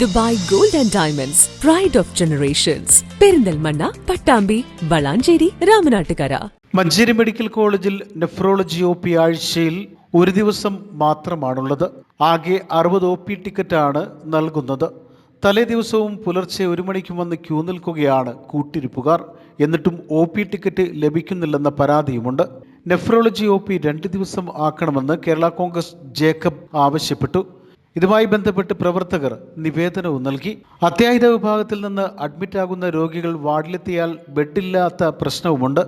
Dubai gold and diamonds pride of generations Perinthalmanna Pattambi Valanchery Ramanattukara. Manjeri medical കോളേജിൽ nephrology O P ആഴ്ചയിൽ ഒരു ദിവസം മാത്രമാണുള്ളത്. ആകെ അറുപത് ഒ പി ടിക്കറ്റാണ് നൽകുന്നത്. തലേ ദിവസവും പുലർച്ചെ ഒരു മണിക്ക് വന്ന് ക്യൂ നിൽക്കുകയാണ് കൂട്ടിരിപ്പുകാർ. എന്നിട്ടും ഒ പി ടിക്കറ്റ് ലഭിക്കുന്നില്ലെന്ന പരാതിയുമുണ്ട്. നെഫ്രോളജി ഒ പി രണ്ട് ദിവസം ആക്കണമെന്ന് കേരള കോൺഗ്രസ് ജേക്കബ് ആവശ്യപ്പെട്ടു. ഇതുമായി ബന്ധപ്പെട്ട് പ്രവർത്തകർ നിവേദനവും നൽകി. അത്യാഹിത വിഭാഗത്തിൽ നിന്ന് അഡ്മിറ്റാകുന്ന രോഗികൾ വാർഡിലെത്തിയാൽ ബെഡില്ലാത്ത പ്രശ്നവുമുണ്ട്.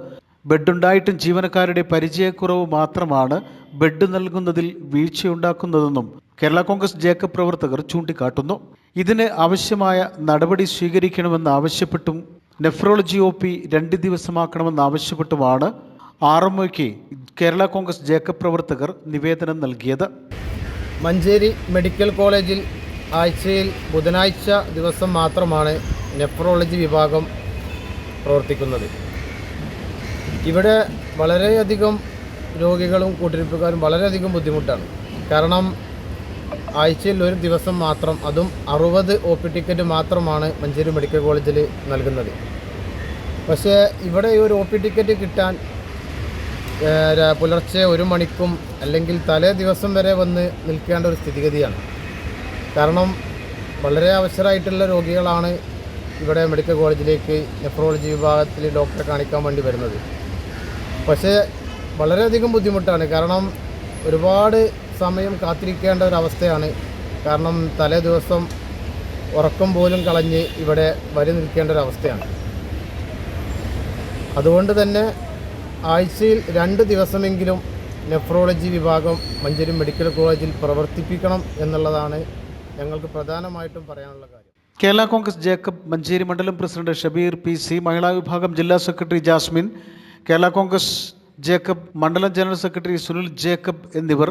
ബെഡുണ്ടായിട്ടും ജീവനക്കാരുടെ പരിചയക്കുറവ് മാത്രമാണ് ബെഡ് നൽകുന്നതിൽ വീഴ്ചയുണ്ടാക്കുന്നതെന്നും കേരള കോൺഗ്രസ് ജേക്കബ് പ്രവർത്തകർ ചൂണ്ടിക്കാട്ടുന്നു. ഇതിന് ആവശ്യമായ നടപടി സ്വീകരിക്കണമെന്ന് ആവശ്യപ്പെട്ടും നെഫ്രോളജി ഒ പി രണ്ട് ദിവസമാക്കണമെന്ന് ആവശ്യപ്പെട്ടുമാണ് ആർ എം കേരള കോൺഗ്രസ് ജേക്കബ് പ്രവർത്തകർ നിവേദനം നൽകിയത്. മഞ്ചേരി മെഡിക്കൽ കോളേജിൽ ആഴ്ചയിൽ ബുധനാഴ്ച ദിവസം മാത്രമാണ് നെഫ്രോളജി വിഭാഗം പ്രവർത്തിക്കുന്നത്. ഇവിടെ വളരെയധികം രോഗികളും കൂട്ടിരിപ്പുകാരും വളരെയധികം ബുദ്ധിമുട്ടാണ്. കാരണം ആഴ്ചയിൽ ഒരു ദിവസം മാത്രം അതും അറുപത് ഒ പി ടിക്കറ്റ് മാത്രമാണ് മഞ്ചേരി മെഡിക്കൽ കോളേജിൽ നൽകുന്നത്. പക്ഷേ ഇവിടെ ഈ ഒരു ഒ പി ടിക്കറ്റ് കിട്ടാൻ പുലർച്ചെ ഒരു മണിക്കും അല്ലെങ്കിൽ തലേ ദിവസം വരെ വന്ന് നിൽക്കേണ്ട ഒരു സ്ഥിതിഗതിയാണ്. കാരണം വളരെ അവസരമായിട്ടുള്ള രോഗികളാണ് ഇവിടെ മെഡിക്കൽ കോളേജിലേക്ക് നെഫ്രോളജി വിഭാഗത്തിൽ ഡോക്ടറെ കാണിക്കാൻ വേണ്ടി വരുന്നത്. പക്ഷേ വളരെയധികം ബുദ്ധിമുട്ടാണ്. കാരണം ഒരുപാട് സമയം കാത്തിരിക്കേണ്ട ഒരവസ്ഥയാണ് കാരണം തലേ ദിവസം ഉറക്കം പോലും കളഞ്ഞ് ഇവിടെ വരി നിൽക്കേണ്ട ഒരവസ്ഥയാണ് അതുകൊണ്ട് തന്നെ ആഴ്ചയിൽ രണ്ട് ദിവസമെങ്കിലും നെഫ്രോളജി വിഭാഗം മഞ്ചേരി മെഡിക്കൽ കോളേജിൽ പ്രവർത്തിപ്പിക്കണം എന്നുള്ളതാണ് ഞങ്ങൾക്ക് പ്രധാനമായിട്ടും പറയാനുള്ള കാര്യം. കേരള കോൺഗ്രസ് ജേക്കബ് മഞ്ചേരി മണ്ഡലം പ്രസിഡന്റ് ഷബീർ പി സി മഹിളാ വിഭാഗം ജില്ലാ സെക്രട്ടറി ജാസ്മിൻ കേരള കോൺഗ്രസ് ജേക്കബ് മണ്ഡലം ജനറൽ സെക്രട്ടറി സുനിൽ ജേക്കബ് എന്നിവർ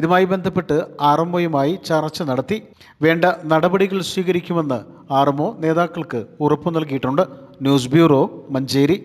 ഇതുമായി ബന്ധപ്പെട്ട് ആർ എം ഒയുമായി ചർച്ച നടത്തി. വേണ്ട നടപടികൾ സ്വീകരിക്കുമെന്ന് ആർ എം നേതാക്കൾക്ക് ഉറപ്പു നൽകിയിട്ടുണ്ട്. News bureau Manjeri.